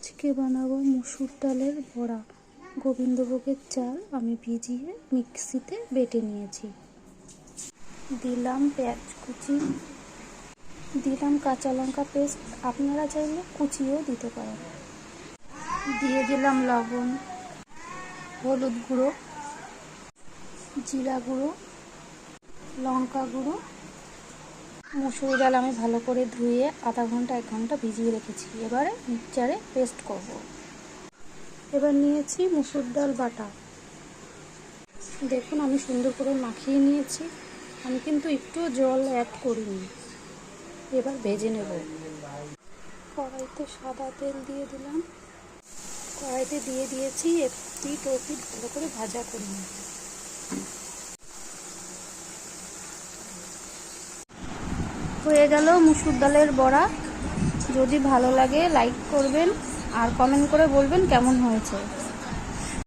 আজকে বানাবো মুসুর ডালের বড়া। গোবিন্দভোগের চাল আমি ভিজিয়ে মিক্সিতে বেটে নিয়েছি। দিলাম পেঁয়াজ কুচি। দিলাম কাঁচা লঙ্কা পেস্ট। আপনারা চাইলে কুচিও দিতে পারেন। দিয়ে দিলাম লবণ, হলুদ গুঁড়ো, জিরা গুঁড়ো, লঙ্কা গুঁড়ো মুসুর ডাল আমি ভালো করে ধুয়ে আধা ঘণ্টা, এক ঘণ্টা ভিজিয়ে রেখেছি। এবারে মিক্সচারে পেস্ট করব। এবার নিয়েছি মুসুর ডাল বাটা। দেখুন, আমি সুন্দর করে মাখিয়ে নিয়েছি। আমি কিন্তু একটু জল অ্যাড করিনি। এবার ভেজে নেব। কড়াইতে সাদা তেল দিয়ে দিলাম। কড়াইতে দিয়ে দিয়েছি ও পিঠ ভালো করে ভাজা করে নেব হয়ে গেল মুসুর ডালের বড়া। যদি ভালো লাগে লাইক করবেন আর কমেন্ট করে বলবেন কেমন হয়েছে।